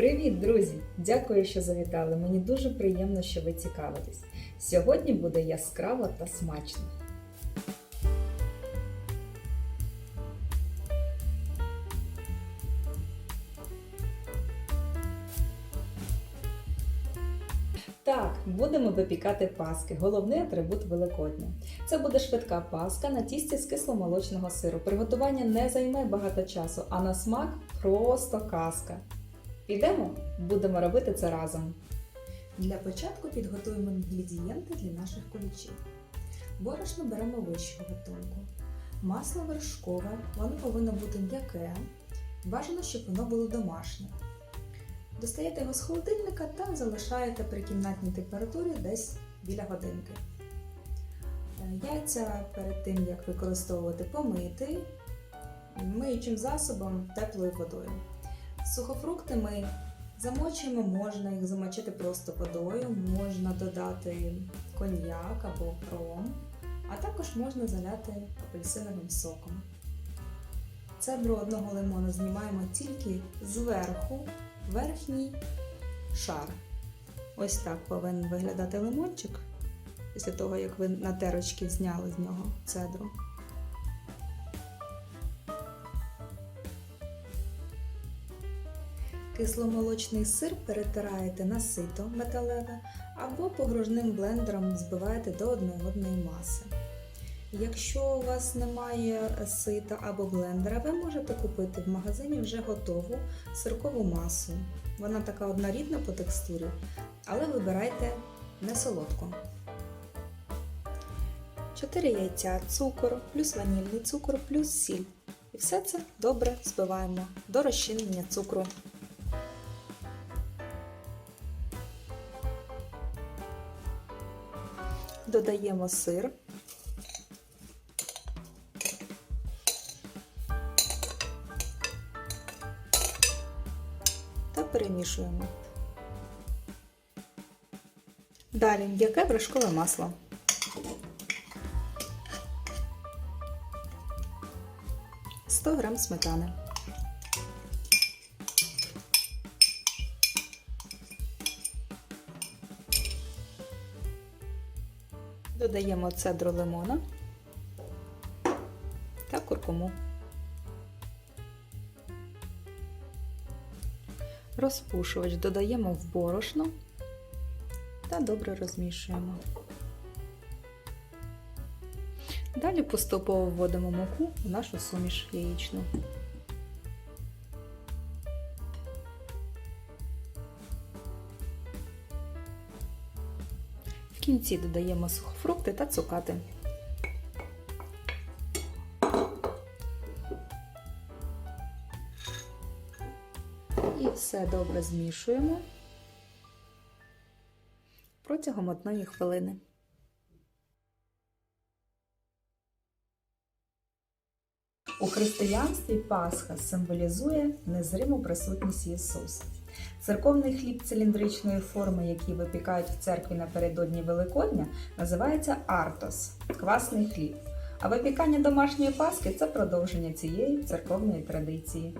Привіт, друзі! Дякую, що завітали. Мені дуже приємно, що ви цікавитесь. Сьогодні буде яскраво та смачно. Так, будемо випікати паски. Головний атрибут Великодня. Це буде швидка паска на тісті з кисломолочного сиру. Приготування не займе багато часу, а на смак просто казка. Підемо? Будемо робити це разом. Для початку підготуємо інгредієнти для наших кулічів. Борошно беремо вищого гатунку. Масло вершкове, воно повинно бути м'яке. Бажано, щоб воно було домашнє. Достаєте його з холодильника та залишаєте при кімнатній температурі десь біля годинки. Е, Яйця перед тим, як використовувати, помити миючим засобом теплою водою. Сухофрукти ми замочуємо, можна їх замочити просто водою, можна додати коньяк або ром, а також можна заляти апельсиновим соком. Цедру одного лимону знімаємо тільки зверху, верхній шар. Ось так повинен виглядати лимончик після того, як ви на терочки зняли з нього цедру. Кисломолочний сир перетираєте на сито металеве або погружним блендером збиваєте до однородної маси. Якщо у вас немає сита або блендера, ви можете купити в магазині вже готову сиркову масу. Вона така однорідна по текстурі, але вибирайте не солодку. 4 яйця, цукор, плюс ванільний цукор, плюс сіль. І все це добре збиваємо до розчинення цукру. Додаємо сир. Та перемішуємо. Далі м'яке вершкове масло. Сто грам сметани. Додаємо цедру лимона та куркуму. Розпушувач додаємо в борошно та добре розмішуємо. Далі поступово вводимо муку в нашу суміш яєчну. В кінці додаємо сухофрукти та цукати. І все добре змішуємо протягом одної хвилини. У християнстві Пасха символізує незриму присутність Ісуса. Церковний хліб циліндричної форми, який випікають в церкві напередодні Великодня, називається артос квасний хліб. А випікання домашньої паски це продовження цієї церковної традиції.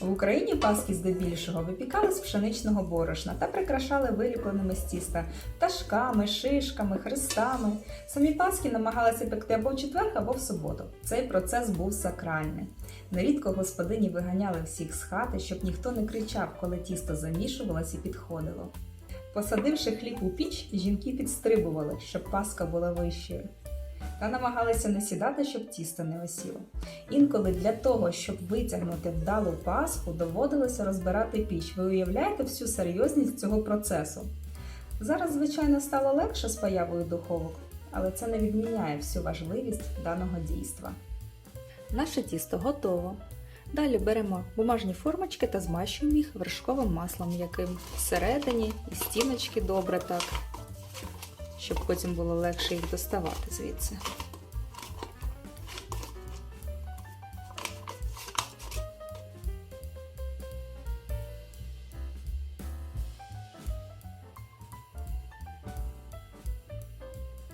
В Україні паски здебільшого випікали з пшеничного борошна та прикрашали виліпленими з тіста пташками, шишками, хрестами. Самі паски намагалися пекти або в четвер, або в суботу. Цей процес був сакральний. Нерідко господині виганяли всіх з хати, щоб ніхто не кричав, коли тісто замішувалось і підходило. Посадивши хліб у піч, жінки підстрибували, щоб паска була вищою. Та намагалися не сідати, щоб тісто не осіло. Інколи для того, щоб витягнути вдалу паску, доводилося розбирати піч. Ви уявляєте всю серйозність цього процесу? Зараз, звичайно, стало легше з появою духовок, але це не відміняє всю важливість даного дійства. Наше тісто готово. Далі беремо бумажні формочки та змащуємо їх вершковим маслом м'яким всередині і стіночки добре так, щоб потім було легше їх доставати звідси.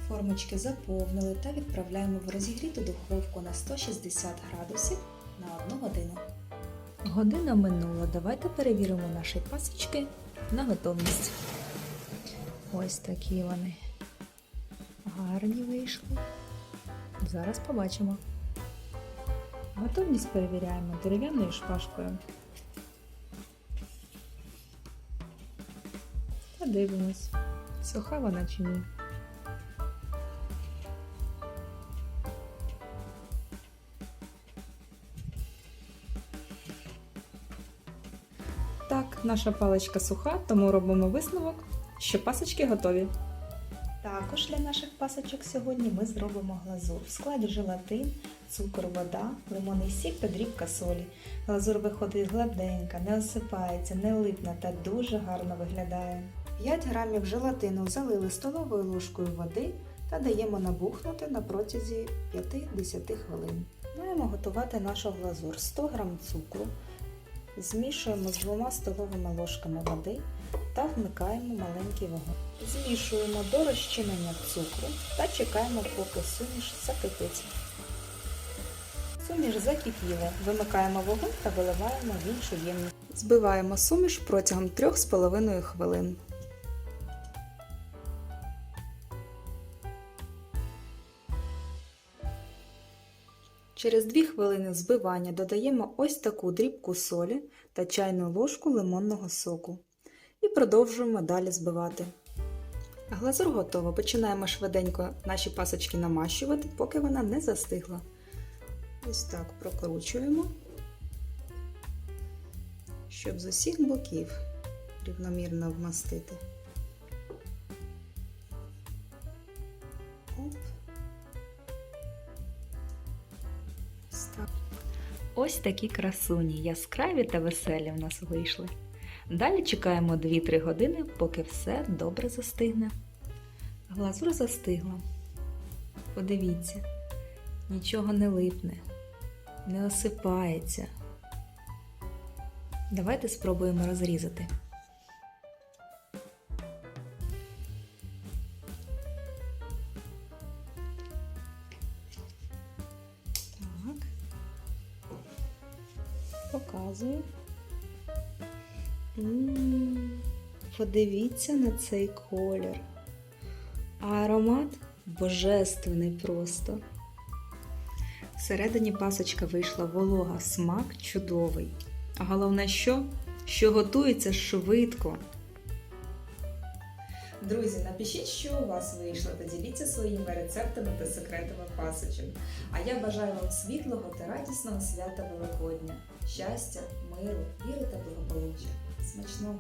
Формочки заповнили та відправляємо в розігріту духовку на 160 градусів на 1 годину. Година минула. Давайте перевіримо наші пасочки на готовність. Ось такі вони гарні вийшли. Зараз побачимо. Готовність перевіряємо дерев'яною шпажкою. Та дивимось, суха вона чи ні. Так, наша паличка суха, тому робимо висновок, що пасочки готові. Також для наших пасочок сьогодні ми зробимо глазур. В складі желатин, цукор, вода, лимонний сік та дрібка солі. Глазур виходить гладенька, не осипається, не липне та дуже гарно виглядає. 5 грамів желатину залили столовою ложкою води та даємо набухнути на протязі 5-10 хвилин. Маємо готувати нашу глазур 100 г цукру. Змішуємо з двома столовими ложками води та вмикаємо маленький вогонь. Змішуємо до розчинення цукру та чекаємо, поки суміш закипить. Суміш закипіла, вимикаємо вогонь та виливаємо в іншу ємність. Збиваємо суміш протягом 3,5 хвилин. Через 2 хвилини збивання додаємо ось таку дрібку солі та чайну ложку лимонного соку. І продовжуємо далі збивати. Глазур готова. Починаємо швиденько наші пасочки намащувати, поки вона не застигла. Ось так прокручуємо, щоб з усіх боків рівномірно вмастити. Оп. Ось так. Ось такі красуні, яскраві та веселі в нас вийшли. Далі чекаємо 2-3 години, поки все добре застигне. Глазур застигла. Подивіться, нічого не липне, не осипається. Давайте спробуємо розрізати. Показую. М, Подивіться на цей колір. А аромат божественний просто. Всередині пасочка вийшла волога, смак чудовий. А головне, що? Що готується швидко. Друзі, напишіть, що у вас вийшло, та діліться своїми рецептами та секретами пасочок. А я бажаю вам світлого та радісного свята Великодня, щастя, миру, віри та благополуччя. Смачного!